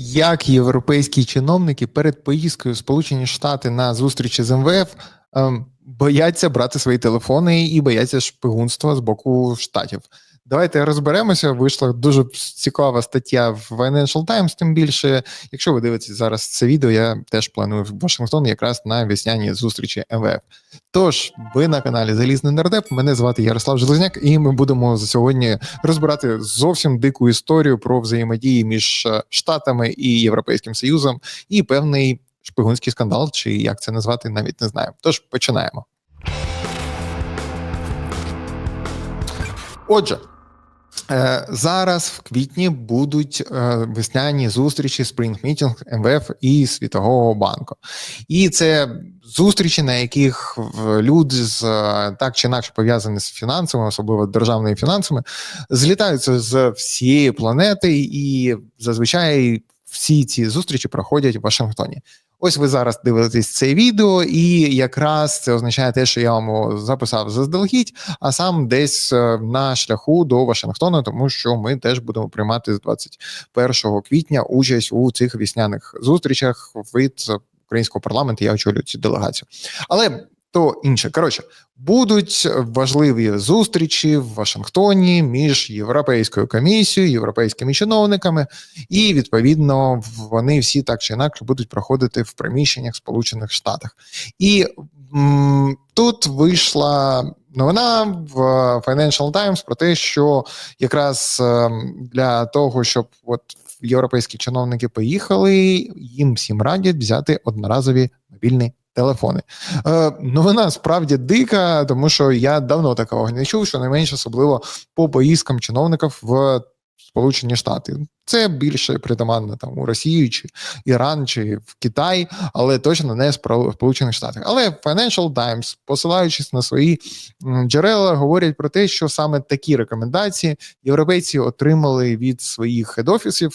як європейські чиновники перед поїздкою в Сполучені Штати на зустрічі з МВФ ем, бояться брати свої телефони і бояться шпигунства з боку штатів. Давайте розберемося. Вийшла дуже цікава стаття в Financial Times, Тим більше, якщо ви дивитесь зараз це відео, я теж планую в Вашингтон якраз на весняні зустрічі МВФ. Тож, ви на каналі Залізний Нардеп. Мене звати Ярослав Железняк, і ми будемо за сьогодні розбирати зовсім дику історію про взаємодії між е, Штатами і Європейським Союзом і певний шпигунський скандал, чи як це назвати, навіть не знаю. Тож починаємо. Отже. Е, зараз в квітні будуть е, весняні зустрічі Spring Meeting МВФ і Світового банку, і це зустрічі, на яких люди з так чи інакше пов'язані з фінансами, особливо державними фінансами, злітаються з всієї планети, і зазвичай всі ці зустрічі проходять в Вашингтоні. Ось ви зараз дивитесь це відео, і якраз це означає те, що я вам записав заздалегідь, а сам десь е, на шляху до Вашингтона, тому що ми теж будемо приймати з 21 квітня участь у цих вісняних зустрічах від українського парламенту. Я очолюю цю делегацію, але то інше. Коротше, будуть важливі зустрічі в Вашингтоні між Європейською комісією, європейськими чиновниками, і відповідно вони всі так чи інакше будуть проходити в приміщеннях Сполучених Штатах. І м, тут вийшла. Новина в Financial Times про те, що якраз ем, для того, щоб от європейські чиновники поїхали, їм всім радять взяти одноразові мобільні телефони. Е, Новина справді дика, тому що я давно такого не чув, що найменше особливо по поїздкам чиновників в Сполучені Штати. Це більше притаманно там у Росію чи Іран чи в Китай, але точно не Сполучених Штатах. Але Financial Times, посилаючись на свої джерела, говорять про те, що саме такі рекомендації європейці отримали від своїх хед-офісів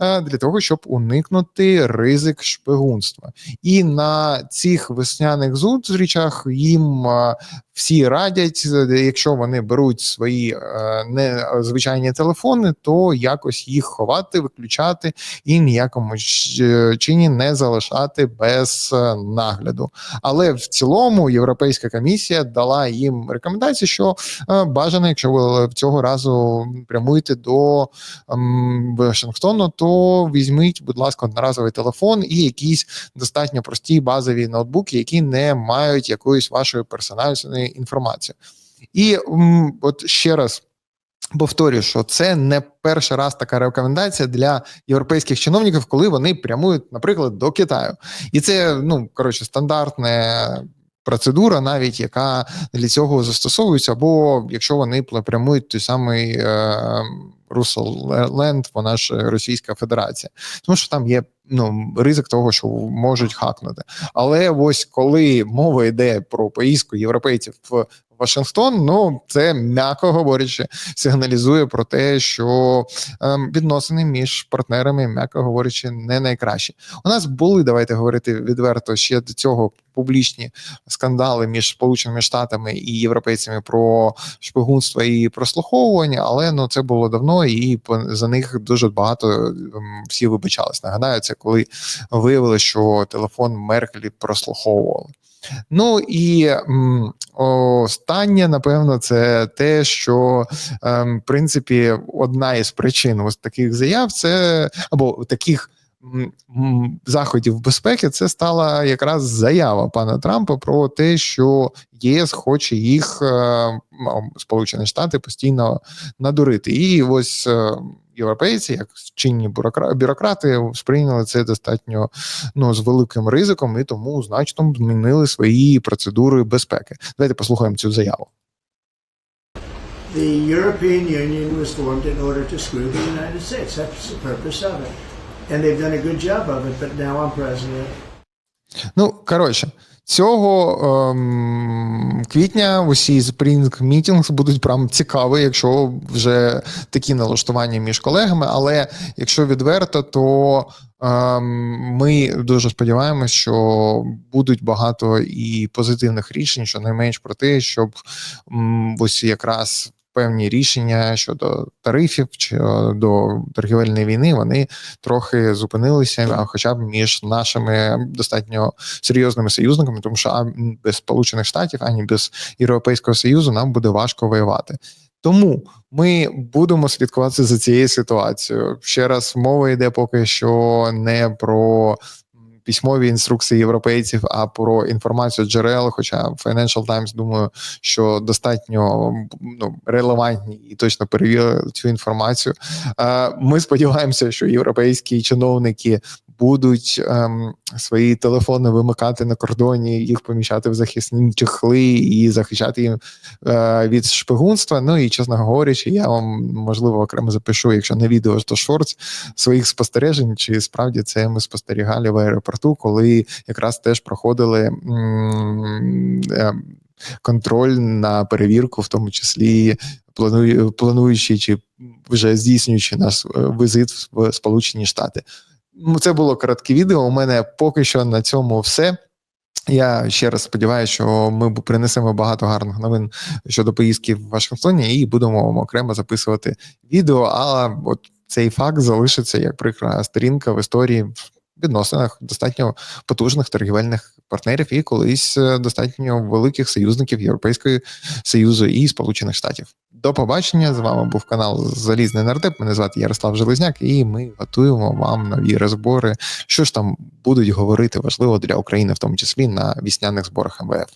е, для того, щоб уникнути ризик шпигунства. І на цих весняних зустрічах їм е, всі радять, якщо вони беруть свої е, незвичайні телефони, то якось їх ховати блокувати, виключати і ніякому е, чині не залишати без е, нагляду. Але в цілому Європейська комісія дала їм рекомендації, що е, бажано, якщо ви цього разу прямуєте до ем, Вашингтону, то візьміть, будь ласка, одноразовий телефон і якісь достатньо прості базові ноутбуки, які не мають якоїсь вашої персональної інформації. І от ще раз Повторюю, що це не перший раз така рекомендація для європейських чиновників, коли вони прямують, наприклад, до Китаю, і це ну коротше стандартна процедура, навіть яка для цього застосовується, або якщо вони прямують той самий Русселленд, вона ж Російська Федерація, тому що там є ну ризик того, що можуть хакнути. Але ось коли мова йде про поїздку європейців в Вашингтон, ну це м'яко говорячи, сигналізує про те, що ем, відносини між партнерами, м'яко говорячи, не найкращі. У нас були давайте говорити відверто ще до цього публічні скандали між Сполученими Штатами і європейцями про шпигунство і прослуховування, але ну це було давно, і за них дуже багато ем, всі вибачались. Нагадаю, це коли виявили, що телефон Меркелі прослуховували. Ну і останнє, напевно, це те, що ем, в принципі одна із причин ось таких заяв це або таких. Заходів безпеки це стала якраз заява пана Трампа про те, що ЄС хоче їх е, Сполучені Штати постійно надурити, і ось е, європейці, як чинні бюрократи, сприйняли це достатньо ну з великим ризиком і тому значно змінили свої процедури безпеки. Давайте послухаємо цю заяву. The European Union was formed in order to screw the United States. That's the purpose of it. And they've done a good job of it, but now I'm president. Ну, коротше, Цього ем, квітня усі Spring Meetings будуть прям цікаві, якщо вже такі налаштування між колегами. Але якщо відверто, то ем, ми дуже сподіваємося, що будуть багато і позитивних рішень, що найменш про те, щоб ем, ось якраз певні рішення щодо тарифів чи до торгівельної війни вони трохи зупинилися, а хоча б між нашими достатньо серйозними союзниками, тому що без Сполучених Штатів ані без Європейського Союзу нам буде важко воювати. Тому ми будемо слідкувати за цією ситуацією. Ще раз мова йде поки що не про письмові інструкції європейців, а про інформацію джерел. Хоча Financial Times, думаю, що достатньо ну, релевантні і точно перевірили цю інформацію. Е, Ми сподіваємося, що європейські чиновники будуть ем, свої телефони вимикати на кордоні, їх поміщати в захисні чехли і захищати їм е, від шпигунства. Ну і чесно говорячи, я вам можливо окремо запишу, якщо не відео, то шортс своїх спостережень, чи справді це ми спостерігали в аеропорту, коли якраз теж проходили. м, е, Контроль на перевірку, в тому числі планую, плануючи чи вже здійснюючи наш е, візит в Сполучені Штати. Ну, Це було коротке відео. У мене поки що на цьому все. Я ще раз сподіваюся, що ми принесемо багато гарних новин щодо поїздки в Вашингтоні і будемо окремо записувати відео. А от цей факт залишиться як прикра сторінка в історії в відносинах достатньо потужних торгівельних партнерів і колись е, достатньо великих союзників Європейського Союзу і Сполучених Штатів. До побачення. З вами був канал Залізний Нардеп. Мене звати Ярослав Железняк, і ми готуємо вам нові розбори що ж там будуть говорити важливо для України, в тому числі на вісняних зборах МВФ.